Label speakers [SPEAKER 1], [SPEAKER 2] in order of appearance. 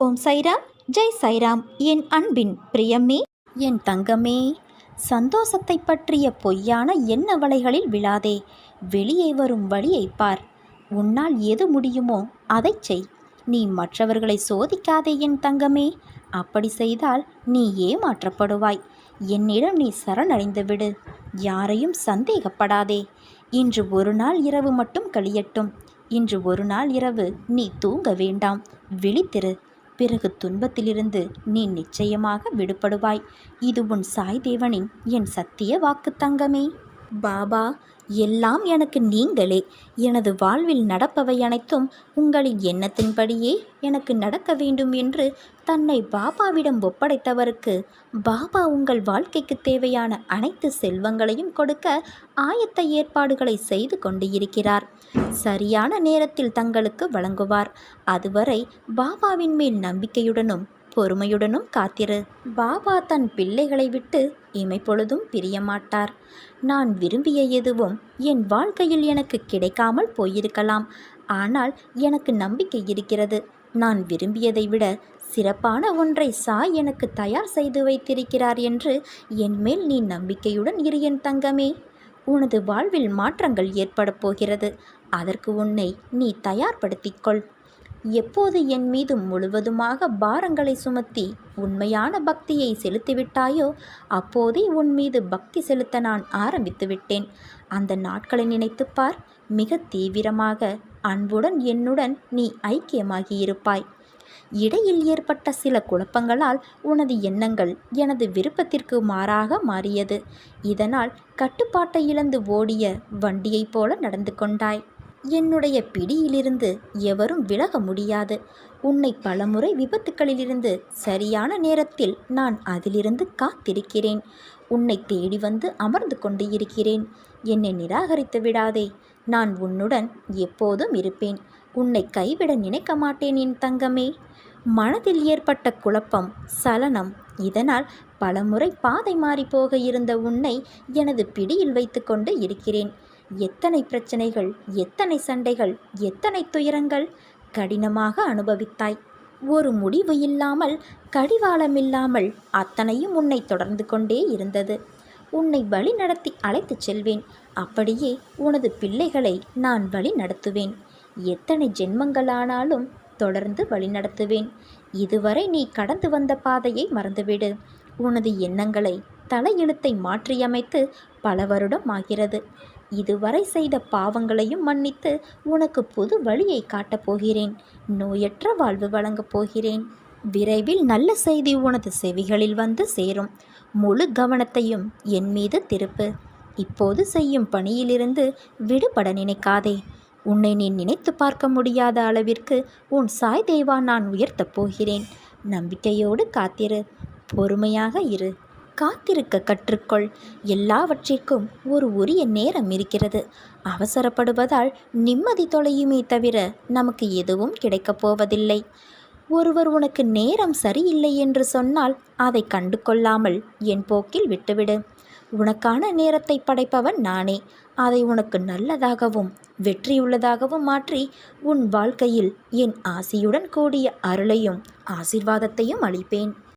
[SPEAKER 1] ஓம் சைராம் ஜெய் சைராம். என் அன்பின் பிரியமே என் தங்கமே சந்தோஷத்தை பற்றிய பொய்யான எண்ண வலைகளில் விழாதே. வெளியே வரும் வழியை பார். உன்னால் எது முடியுமோ அதைச் செய். நீ மற்றவர்களை சோதிக்காதே என் தங்கமே. அப்படி செய்தால் நீ ஏமாற்றப்படுவாய். என்னிடம் நீ சரணடைந்து விடு. யாரையும் சந்தேகப்படாதே. இன்று ஒரு நாள் இரவு மட்டும் கழியட்டும். இன்று ஒரு நாள் இரவு நீ தூங்க வேண்டாம். விழித்திரு. பிறகு துன்பத்திலிருந்து நீ நிச்சயமாக விடுபடுவாய். இது உன் சாய் தேவனின் என் சத்திய வாக்கு தங்கமே. பாபா எல்லாம் எனக்கு நீங்களே. எனது வாழ்வில் நடப்பவை அனைத்தும் உங்களின் எண்ணத்தின்படியே எனக்கு நடக்க வேண்டும் என்று தன்னை பாபாவிடம் ஒப்படைத்தவருக்கு பாபா உங்கள் வாழ்க்கைக்கு தேவையான அனைத்து செல்வங்களையும் கொடுக்க ஆயத்த ஏற்பாடுகளை செய்து கொண்டு இருக்கிறார் சரியான நேரத்தில் தங்களுக்கு வழங்குவார். அதுவரை பாபாவின் மேல் நம்பிக்கையுடனும் பொறுமையுடனும் காத்திரு. பாபா தன் பிள்ளைகளை விட்டு இமைப்பொழுதும் பிரியமாட்டார். நான் விரும்பிய எதுவும் என் வாழ்க்கையில் எனக்கு கிடைக்காமல் போயிருக்கலாம். ஆனால் எனக்கு நம்பிக்கை இருக்கிறது. நான் விரும்பியதை விட சிறப்பான ஒன்றை சாய் எனக்கு தயார் செய்து வைத்திருக்கிறார் என்று என்மேல் நீ நம்பிக்கையுடன் இரு என் தங்கமே. உனது வாழ்வில் மாற்றங்கள் ஏற்பட போகிறது. அதற்கு உன்னை நீ தயார்படுத்திக்கொள் எப்போது என் மீது முழுவதுமாக பாரங்களை சுமத்தி உண்மையான பக்தியை செலுத்திவிட்டாயோ அப்போதே உன் மீது பக்தி செலுத்த நான் ஆரம்பித்து விட்டேன். அந்த நாட்களை நினைத்துப்பார் மிக தீவிரமாக அன்புடன் என்னுடன் நீ ஐக்கியமாகியிருப்பாய். இடையில் ஏற்பட்ட சில குழப்பங்களால் உனது எண்ணங்கள் எனது விருப்பத்திற்கு மாறாக மாறியது. இதனால் கட்டுப்பாட்டை இழந்து ஓடிய வண்டியைப் போல நடந்து கொண்டாய். என்னுடைய பிடியிலிருந்து எவரும் விலக முடியாது. உன்னை பலமுறை விபத்துக்களிலிருந்து சரியான நேரத்தில் நான் அதிலிருந்து காத்திருக்கிறேன். உன்னை தேடி வந்து அமர்ந்து கொண்டு இருக்கிறேன். என்னை நிராகரித்து விடாதே. நான் உன்னுடன் எப்போதும் இருப்பேன். உன்னை கைவிட நினைக்க மாட்டேன் என் தங்கமே. மனதில் ஏற்பட்ட குழப்பம் சலனம் இதனால் பலமுறை பாதை மாறி போக இருந்த உன்னை எனது பிடியில் வைத்துக்கொண்டு இருக்கிறேன். எத்தனை பிரச்சனைகள் எத்தனை சண்டைகள் எத்தனை துயரங்கள் கடினமாக அனுபவித்தாய்? ஒரு முடிவு இல்லாமல் கடிவாளமில்லாமல் அத்தனையும் உன்னை தொடர்ந்து கொண்டே இருந்தது. உன்னை வழி நடத்தி அழைத்துச் செல்வேன். அப்படியே உனது பிள்ளைகளை நான் வழி நடத்துவேன். எத்தனை ஜென்மங்களானாலும் தொடர்ந்து வழி நடத்துவேன். இதுவரை நீ கடந்து வந்த பாதையை மறந்துவிடு. உனது எண்ணங்களை தலையெழுத்தை மாற்றியமைத்து பல வருடம் ஆகிறது. இதுவரை செய்த பாவங்களையும் மன்னித்து உனக்கு புது வழியை காட்டப் போகிறேன். நோயற்ற வாழ்வு வழங்கப் போகிறேன். விரைவில் நல்ல செய்தி உனது செவிகளில் வந்து சேரும். முழு கவனத்தையும் என் மீது திருப்பு. இப்போது செய்யும் பணியிலிருந்து விடுபட நினைக்காதே. உன்னை நீ நினைத்து பார்க்க முடியாத அளவிற்கு உன் சாய் தேவா நான் உயர்த்தப் போகிறேன். நம்பிக்கையோடு காத்திரு. பொறுமையாக இரு. காத்திருக்க கற்றுக்கொள். எல்லாவற்றிற்கும் ஒரு உரிய நேரம் இருக்கிறது. அவசரப்படுவதால் நிம்மதி தொலையுமே தவிர நமக்கு எதுவும் கிடைக்கப் போவதில்லை. ஒருவர் உனக்கு நேரம் சரியில்லை என்று சொன்னால் அதை கண்டு கொள்ளாமல் என் போக்கில் விட்டுவிடு. உனக்கான நேரத்தை படைப்பவன் நானே. அதை உனக்கு நல்லதாகவும் வெற்றியுள்ளதாகவும் மாற்றி உன் வாழ்க்கையில் என் ஆசியுடன் கூடிய அருளையும் ஆசிர்வாதத்தையும் அளிப்பேன்.